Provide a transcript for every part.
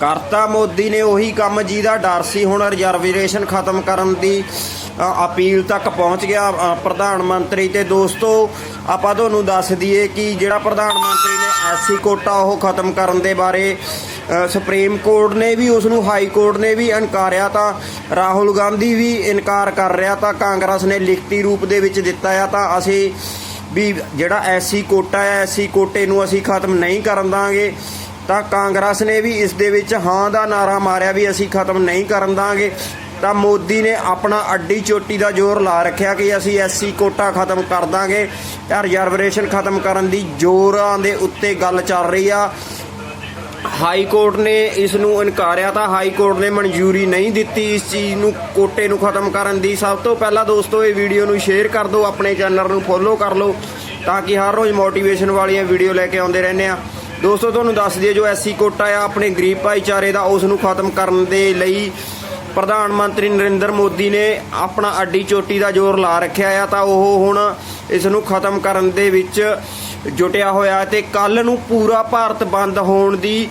ਕਰਤਾ ਮੋਦੀ ਨੇ ਉਹੀ ਕੰਮ ਜਿਹਦਾ ਡਰ ਸੀ, ਹੁਣ ਰਿਜ਼ਰਵੇਸ਼ਨ ਖਤਮ ਕਰਨ ਦੀ ਅਪੀਲ ਤੱਕ ਪਹੁੰਚ ਗਿਆ ਪ੍ਰਧਾਨ ਮੰਤਰੀ। ਤੇ ਦੋਸਤੋ, ਆਪਾਂ ਤੁਹਾਨੂੰ ਦੱਸ ਦਈਏ ਕਿ ਜਿਹੜਾ ਪ੍ਰਧਾਨ ਮੰਤਰੀ ਨੇ ਐਸਸੀ ਕੋਟਾ ਉਹ ਖਤਮ ਕਰਨ ਦੇ ਬਾਰੇ ਸੁਪਰੀਮ ਕੋਰਟ ਨੇ ਵੀ ਉਸ ਨੂੰ ਹਾਈ ਕੋਰਟ ਨੇ ਵੀ ਇਨਕਾਰਿਆ ਤਾਂ, ਰਾਹੁਲ ਗਾਂਧੀ ਵੀ ਇਨਕਾਰ ਕਰ ਰਿਹਾ ਤਾਂ ਕਾਂਗਰਸ ਨੇ ਲਿਖਤੀ ਰੂਪ ਦੇ ਵਿੱਚ ਦਿੱਤਾ ਆ ਤਾਂ ਅਸੀਂ ਵੀ ਜਿਹੜਾ ਐਸਸੀ ਕੋਟਾ ਹੈ, ਐਸਸੀ ਕੋਟੇ ਨੂੰ ਅਸੀਂ ਖਤਮ ਨਹੀਂ ਕਰਨ ਦਾਂਗੇ। ਤਾਂ ਕਾਂਗਰਸ ਨੇ ਵੀ ਇਸ ਦੇ ਵਿੱਚ ਹਾਂ ਦਾ ਨਾਰਾ ਮਾਰਿਆ ਵੀ ਅਸੀਂ ਖਤਮ ਨਹੀਂ ਕਰਨ ਦਾਂਗੇ। ਤਾਂ ਮੋਦੀ ਨੇ ਆਪਣਾ ਅੱਡੀ ਚੋਟੀ ਦਾ ਜ਼ੋਰ ਲਾ ਰੱਖਿਆ ਕਿ ਅਸੀਂ ਐਸਸੀ ਕੋਟਾ ਖਤਮ ਕਰ ਦਾਂਗੇ। ਤਾਂ ਰਿਜ਼ਰਵੇਸ਼ਨ ਖਤਮ ਕਰਨ ਦੀ ਜ਼ੋਰਾਂ ਦੇ ਉੱਤੇ ਗੱਲ ਚੱਲ ਰਹੀ ਆ। ਹਾਈ ਕੋਰਟ ਨੇ ਇਸ ਨੂੰ ਇਨਕਾਰਿਆ ਤਾਂ ਹਾਈ ਕੋਰਟ ਨੇ ਮਨਜ਼ੂਰੀ ਨਹੀਂ ਦਿੱਤੀ ਇਸ ਚੀਜ਼ ਨੂੰ, ਕੋਟੇ ਨੂੰ ਖਤਮ ਕਰਨ ਦੀ। ਸਭ ਤੋਂ ਪਹਿਲਾਂ ਦੋਸਤੋ, ਇਹ ਵੀਡੀਓ ਨੂੰ ਸ਼ੇਅਰ ਕਰ ਦਿਓ, ਆਪਣੇ ਚੈਨਲ ਨੂੰ ਫੋਲੋ ਕਰ ਲਓ, ਤਾਂ ਕਿ ਹਰ ਰੋਜ਼ ਮੋਟੀਵੇਸ਼ਨ ਵਾਲੀਆਂ ਵੀਡੀਓ ਲੈ ਕੇ ਆਉਂਦੇ ਰਹਿੰਦੇ ਆ। ਦੋਸਤੋ, ਤੁਹਾਨੂੰ ਦੱਸ ਦਈਏ, ਜੋ ਐਸਸੀ ਕੋਟਾ ਆ, ਆਪਣੇ ਗਰੀਬ ਭਾਈਚਾਰੇ ਦਾ, ਉਸ ਨੂੰ ਖਤਮ ਕਰਨ ਦੇ ਲਈ ਪ੍ਰਧਾਨ ਮੰਤਰੀ ਨਰਿੰਦਰ ਮੋਦੀ ਨੇ ਆਪਣਾ ਅੱਡੀ ਚੋਟੀ ਦਾ ਜ਼ੋਰ ਲਾ ਰੱਖਿਆ ਆ, ਤਾਂ ਉਹ ਹੁਣ ਇਸ ਨੂੰ ਖਤਮ ਕਰਨ ਦੇ ਵਿੱਚ ਜੁਟਿਆ ਹੋਇਆ ਤੇ ਕੱਲ ਨੂੰ ਪੂਰਾ ਭਾਰਤ ਬੰਦ ਹੋਣ ਦੀ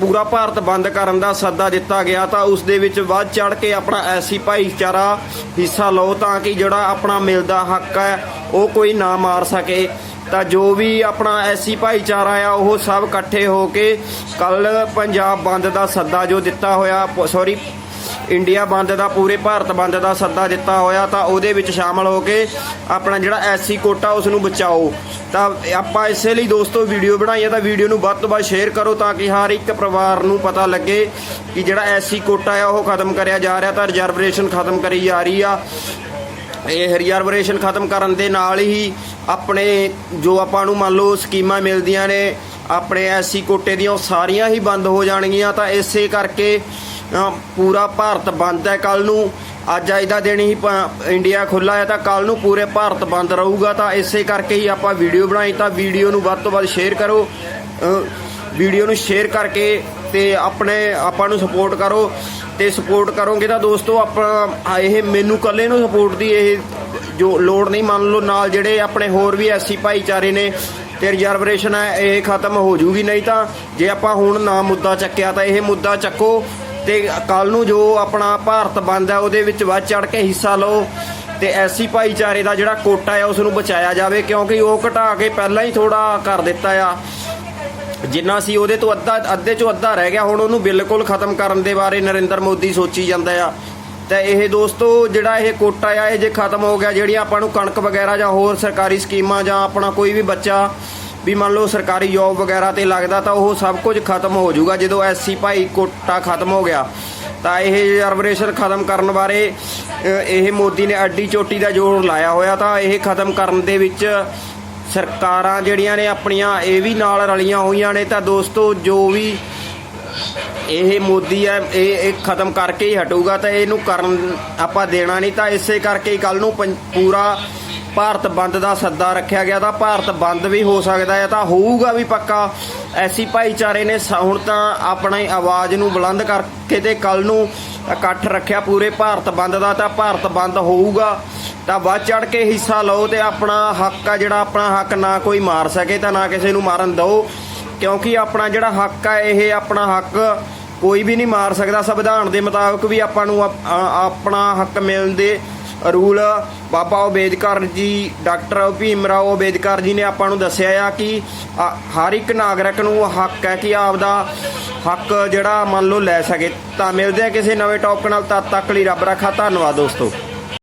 ਪੂਰਾ ਭਾਰਤ ਬੰਦ ਕਰਨ ਦਾ ਸੱਦਾ ਦਿੱਤਾ ਗਿਆ, ਤਾਂ ਉਸ ਦੇ ਵਿੱਚ ਵੱਧ ਚੜ ਕੇ ਆਪਣਾ ਐਸੀ ਭਾਈਚਾਰਾ ਹਿੱਸਾ ਲਓ, ਤਾਂ ਕਿ ਜਿਹੜਾ ਆਪਣਾ ਮਿਲਦਾ ਹੱਕ ਹੈ, ਉਹ ਕੋਈ ਨਾ ਮਾਰ ਸਕੇ। ਤਾਂ ਜੋ ਵੀ ਆਪਣਾ ਐਸੀ ਭਾਈਚਾਰਾ ਆ, ਉਹ ਸਭ ਇਕੱਠੇ ਹੋ ਕੇ ਕੱਲ ਪੰਜਾਬ ਬੰਦ ਦਾ ਸੱਦਾ ਜੋ ਦਿੱਤਾ ਹੋਇਆ ਸੌਰੀ ਇੰਡੀਆ ਬੰਦ ਦਾ, ਪੂਰੇ ਭਾਰਤ ਬੰਦ ਦਾ ਸੱਦਾ ਦਿੱਤਾ ਹੋਇਆ, ਤਾਂ ਉਹਦੇ ਵਿੱਚ ਸ਼ਾਮਲ ਹੋ ਕੇ ਆਪਣਾ ਜਿਹੜਾ ਐਸੀ ਕੋਟਾ ਉਸ ਨੂੰ ਬਚਾਓ। ਤਾਂ ਆਪਾਂ ਇਸੇ ਲਈ ਦੋਸਤੋ ਵੀਡੀਓ ਬਣਾਈ ਹੈ, ਤਾਂ ਵੀਡੀਓ ਨੂੰ ਵੱਧ ਤੋਂ ਵੱਧ ਸ਼ੇਅਰ ਕਰੋ ਤਾਂ ਕਿ ਹਰ ਇੱਕ ਪਰਿਵਾਰ ਨੂੰ ਪਤਾ ਲੱਗੇ ਕਿ ਜਿਹੜਾ ਐਸੀ ਕੋਟਾ ਆ, ਉਹ ਖਤਮ ਕਰਿਆ ਜਾ ਰਿਹਾ, ਤਾਂ ਰਿਜ਼ਰਵੇਸ਼ਨ ਖਤਮ ਕਰੀ ਜਾ ਰਹੀ ਆ। ਇਹ ਰਿਜ਼ਰਵੇਸ਼ਨ ਖਤਮ ਕਰਨ ਦੇ ਨਾਲ ਹੀ ਆਪਣੇ ਜੋ ਆਪਾਂ ਨੂੰ ਮੰਨ ਲਓ ਸਕੀਮਾਂ ਮਿਲਦੀਆਂ ਨੇ, ਆਪਣੇ ਐਸੀ ਕੋਟੇ ਦੀਆਂ ਉਹ ਸਾਰੀਆਂ ਹੀ ਬੰਦ ਹੋ ਜਾਣਗੀਆਂ, ਤਾਂ ਇਸੇ ਕਰਕੇ ਪੂਰਾ ਭਾਰਤ ਬੰਦ ਹੈ ਕੱਲ ਨੂੰ। ਅੱਜ ਅੱਜ ਦਾ ਦਿਨ ਹੀ ਪ- ਇੰਡੀਆ ਖੁੱਲਾ ਹੈ ਤਾਂ ਕੱਲ ਨੂੰ ਪੂਰੇ ਭਾਰਤ ਬੰਦ ਰਹੂਗਾ, ਤਾਂ ਇਸੇ ਕਰਕੇ ਹੀ ਆਪਾਂ ਵੀਡੀਓ ਬਣਾਈ, ਤਾਂ ਵੀਡੀਓ ਨੂੰ ਵੱਧ ਤੋਂ ਵੱਧ ਸ਼ੇਅਰ ਕਰੋ। ਵੀਡੀਓ ਨੂੰ ਸ਼ੇਅਰ ਕਰਕੇ ਤੇ ਆਪਣੇ ਆਪਾਂ ਨੂੰ ਸਪੋਰਟ ਕਰੋ। ਤੇ ਸਪੋਰਟ ਕਰੋਗੇ ਤਾਂ ਦੋਸਤੋ ਆਪਾਂ ਇਹ ਮੈਨੂੰ ਇਕੱਲੇ ਨੂੰ ਸਪੋਰਟ ਦੀ ਇਹ ਜੋ ਲੋੜ ਨਹੀਂ, ਮੰਨ ਲਓ ਨਾਲ ਜਿਹੜੇ ਆਪਣੇ ਹੋਰ ਵੀ ਐਸੀ ਭਾਈਚਾਰੇ ਨੇ ਤੇ ਰਿਜ਼ਰਵੇਸ਼ਨ ਹੈ, ਇਹ ਖਤਮ ਹੋ ਜੂਗੀ। ਨਹੀਂ ਤਾਂ ਜੇ ਆਪਾਂ ਹੁਣ ਨਾ ਮੁੱਦਾ ਚੱਕਿਆ ਤਾਂ ਇਹ ਮੁੱਦਾ ਚੱਕੋ ਤੇ ਕੱਲ ਨੂੰ ਜੋ ਆਪਣਾ ਭਾਰਤ ਬੰਦ ਹੈ, ਉਹਦੇ ਵਿੱਚ ਵੱਧ ਚੜ ਕੇ ਹਿੱਸਾ ਲਓ ਤੇ ਐਸੀ ਭਾਈਚਾਰੇ ਦਾ ਜਿਹੜਾ ਕੋਟਾ ਹੈ ਉਸ ਨੂੰ ਬਚਾਇਆ ਜਾਵੇ, ਕਿਉਂਕਿ ਉਹ ਘਟਾ ਕੇ ਪਹਿਲਾਂ ਹੀ ਥੋੜਾ ਕਰ ਦਿੱਤਾ ਆ। ਜਿੰਨਾ ਸੀ ਉਹਦੇ ਤੋਂ ਅੱਧਾ ਅੱਧੇ ਚੋਂ ਅੱਧਾ ਰਹਿ ਗਿਆ, ਹੁਣ ਉਹਨੂੰ ਬਿਲਕੁਲ ਖਤਮ ਕਰਨ ਦੇ ਬਾਰੇ ਨਰਿੰਦਰ ਮੋਦੀ ਸੋਚੀ ਜਾਂਦਾ ਆ। ਤਾਂ ਇਹ ਦੋਸਤੋ, ਜਿਹੜਾ ਇਹ ਕੋਟਾ ਆ, ਇਹ ਜੇ ਖਤਮ ਹੋ ਗਿਆ, ਜਿਹੜੀਆਂ ਆਪਾਂ ਨੂੰ ਕਣਕ ਵਗੈਰਾ ਜਾਂ ਹੋਰ ਸਰਕਾਰੀ ਸਕੀਮਾਂ ਜਾਂ ਆਪਣਾ ਕੋਈ ਵੀ ਬੱਚਾ, ਵੀ ਮੰਨ ਲਓ ਸਰਕਾਰੀ ਜੌਬ ਵਗੈਰਾ ਤੇ ਲੱਗਦਾ, ਤਾਂ ਉਹ ਸਭ ਕੁਝ ਖਤਮ ਹੋ ਜਾਊਗਾ। ਜਦੋਂ ਐਸਸੀ ਭਾਈ ਕੋਟਾ ਖਤਮ ਹੋ ਗਿਆ, ਤਾਂ ਇਹ ਰਿਜ਼ਰਵੇਸ਼ਨ ਖਤਮ ਕਰਨ ਬਾਰੇ ਇਹ ਮੋਦੀ ਨੇ ਅੱਡੀ ਚੋਟੀ ਦਾ ਜ਼ੋਰ ਲਾਇਆ ਹੋਇਆ, ਤਾਂ ਇਹ ਖਤਮ ਕਰਨ ਦੇ ਵਿੱਚ ਸਰਕਾਰਾਂ ਜਿਹੜੀਆਂ ਨੇ ਆਪਣੀਆਂ, ਇਹ ਵੀ ਨਾਲ ਰਲੀਆਂ ਹੋਈਆਂ ਨੇ। ਤਾਂ ਦੋਸਤੋ, ਜੋ ਵੀ ਇਹ ਮੋਦੀ ਹੈ, ਇਹ ਇਹ ਖਤਮ ਕਰਕੇ ਹੀ ਹਟੂਗਾ। ਤਾਂ ਇਹਨੂੰ ਕਰਨ ਆਪਾਂ ਦੇਣਾ ਨਹੀਂ, ਤਾਂ ਇਸੇ ਕਰਕੇ ਹੀ ਕੱਲ ਨੂੰ ਪੰ- ਪੂਰਾ ਭਾਰਤ ਬੰਦ ਦਾ ਸੱਦਾ ਰੱਖਿਆ ਗਿਆ। ਤਾਂ ਭਾਰਤ ਬੰਦ ਵੀ ਹੋ ਸਕਦਾ ਹੈ, ਤਾਂ ਹੋਊਗਾ ਵੀ ਪੱਕਾ। ਐਸੀ ਭਾਈਚਾਰੇ ਨੇ ਹੁਣ ਤਾਂ ਆਪਣੀ ਆਵਾਜ਼ ਨੂੰ ਬੁਲੰਦ ਕਰਕੇ ਤੇ ਕੱਲ ਨੂੰ ਇਕੱਠ ਰੱਖਿਆ ਪੂਰੇ ਭਾਰਤ ਬੰਦ ਦਾ। ਤਾਂ ਭਾਰਤ ਬੰਦ ਹੋਊਗਾ। ਤਾਂ ਵੱਧ ਚੜ ਕੇ ਹਿੱਸਾ ਲਓ ਤੇ ਆਪਣਾ ਹੱਕ ਆ ਜਿਹੜਾ ਆਪਣਾ ਹੱਕ ਨਾ ਕੋਈ ਮਾਰ ਸਕੇ ਤਾਂ ਨਾ ਕਿਸੇ ਨੂੰ ਮਾਰਨ ਦਿਓ। ਕਿਉਂਕਿ ਆਪਣਾ ਜਿਹੜਾ ਹੱਕ ਆ, ਇਹ ਆਪਣਾ ਹੱਕ ਕੋਈ ਵੀ ਨਹੀਂ ਮਾਰ ਸਕਦਾ। ਸੰਵਿਧਾਨ ਦੇ ਮੁਤਾਬਕ ਵੀ ਆਪਾਂ ਨੂੰ ਆਪ- ਆਪਣਾ ਹੱਕ ਮਿਲਣ ਦੇ ਰੂਲ ਬਾਬਾ ਅੰਬੇਦਕਰ ਜੀ, ਡਾਕਟਰ ਭੀਮ ਰਾਓ ਅੰਬੇਦਕਰ ਜੀ ਨੇ ਆਪਾਂ ਨੂੰ ਦੱਸਿਆ ਆ ਕਿ ਹਰ ਇੱਕ ਨਾਗਰਿਕ ਨੂੰ ਹੱਕ ਹੈ ਕਿ ਆਪਦਾ ਹੱਕ ਜਿਹੜਾ ਮੰਨ ਲਓ ਲੈ ਸਕੇ। ਤਾਂ ਮਿਲਦੇ ਆ ਕਿਸੇ ਨਵੇਂ ਟੌਪਿਕ ਨਾਲ, ਤਦ ਤੱਕ ਲਈ ਰੱਬ ਰੱਖਾ। ਧੰਨਵਾਦ ਦੋਸਤੋ।